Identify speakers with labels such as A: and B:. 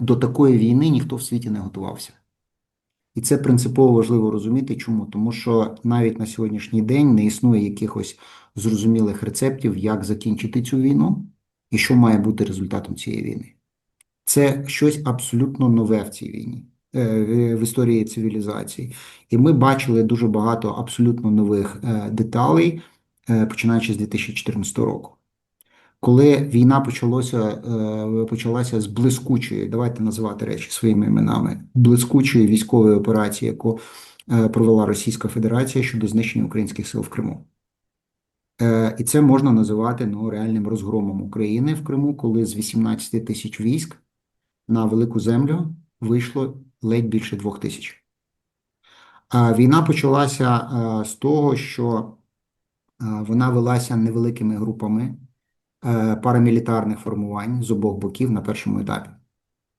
A: до такої війни ніхто в світі не готувався. І це принципово важливо розуміти. Чому? Тому що навіть на сьогоднішній день не існує якихось зрозумілих рецептів, як закінчити цю війну і що має бути результатом цієї війни. Це щось абсолютно нове в цій війні, е, в- історії цивілізації. І ми бачили дуже багато абсолютно нових е, деталей, е, починаючи з 2014 року. Коли війна почалося, е, почалася з блискучої, давайте називати речі своїми іменами, блискучої військової операції, яку е, провела Російська Федерація щодо знищення українських сил в Криму. Е, І це можна називати ну, реальним розгромом України в Криму, коли з 18 тисяч військ на велику землю вийшло ледь більше двох тисяч. Війна почалася з того, що вона велася невеликими групами парамілітарних формувань з обох боків на першому етапі.